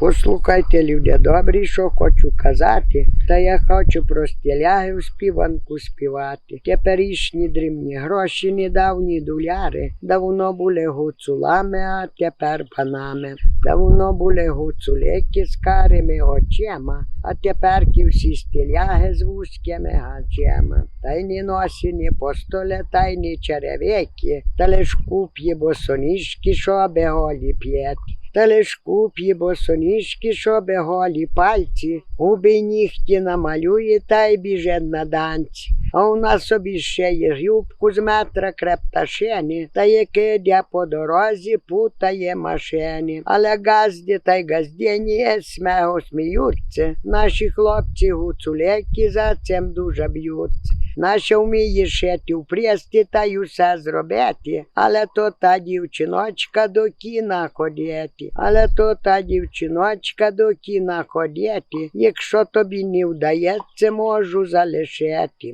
Послухайте, люди добрі, що хочу казати, та я хочу про в співанку співати. Теперішні дрібні гроші, недавні доляри, давно були гуцулами, а тепер панами. Давно були гуцулеки з карими очима, а тепер ті всі стиляги з вузькими гачема. Та й не носені по столе, та й не черевики, та лиш куп'є босоніжки, щоби голі п'ять. Та лиш куп'є босоніжки, щоби голі пальці, губи нігті намалює та й біже на данці. А у нас собі ще є юбку з метра крепташини, та яке йде по дорозі, путає машини. Але газді та й газдені смего сміються. Наші хлопці гуцулеки за цим дуже б'ються. Наша вміє шити впрісти та й усе зробити, але то та дівчиночка до кіна ходити, але то та дівчиночка до кіна ходити, якщо тобі не вдається, можу залишити.